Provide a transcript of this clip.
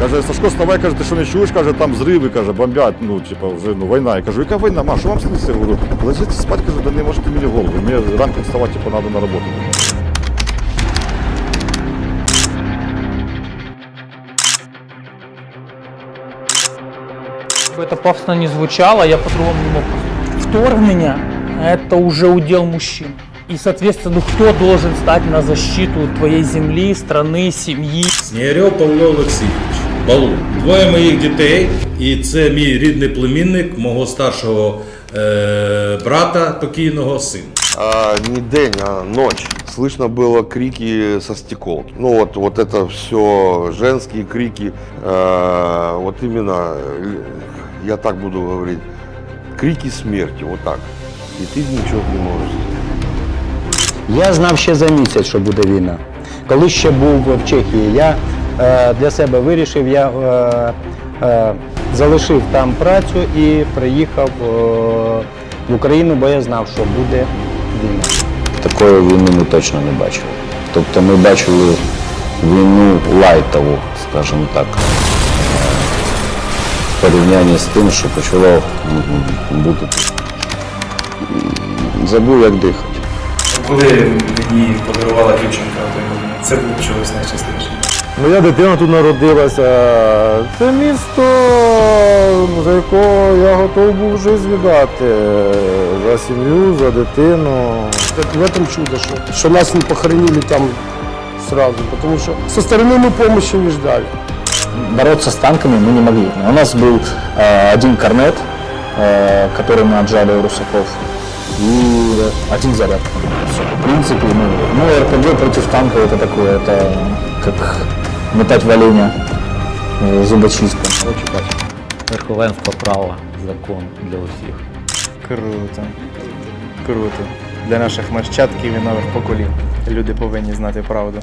Каже, Сашко, вставай, каже, ти що не чуєш, каже, там зриви, каже, бомбять, ну, типа, вже ну, війна. Я кажу, яка війна, ма, що вам сниться? Я говорю, лежите спати, кажу, да не можете мені голову. Мені ранком вставати, типу, треба на роботу. Как бы это пафосно не звучало, я по-другому не мог. Вторгнення – это уже удел мужчин. И, соответственно, кто должен стать на защиту твоей земли, страны, семьи? Снігирьов Павло Олексійович, Балу. Двоє моїх дітей, і це мій рідний племінник мого старшого е- брата, покійного сина. а, не день, а ночь. Слышно было крики со стекол. Ну вот, вот это все женские крики. э, вот именно, э, я так буду говорить, крики смерти, вот так. И ты ничего не можешь сделать. Я знав ще за місяць, що буде війна. Коли ще був в Чехії, я е, для себе вирішив, я е, е, залишив там працю і приїхав е, в Україну, бо я знав, що буде війна. Такої війни ми точно не бачили. Тобто ми бачили війну лайтову, скажімо так, е, в порівнянні з тим, що почало бути Забув, як дихати. Коли мені подарувала дівчинка будинок, це було чогось найщасливіше. Моя дитина тут народилася. Це місто, за якого я готов був життя віддати. За сім'ю, за дитину. В этом чудо, что, что нас не похоронили там сразу, потому что со стороны мы помощи не ждали. Бороться с танками мы не могли. У нас был э, один корнет, э, который мы отжали у русаков, и один заряд. Всё. В принципе, ну, ну, РПГ против танка это такое, это как метать в оленя э. Верховенство права, закон для усіх. Круто. Круто. Для наших нащадків і нових поколінь. Люди повинні знати правду.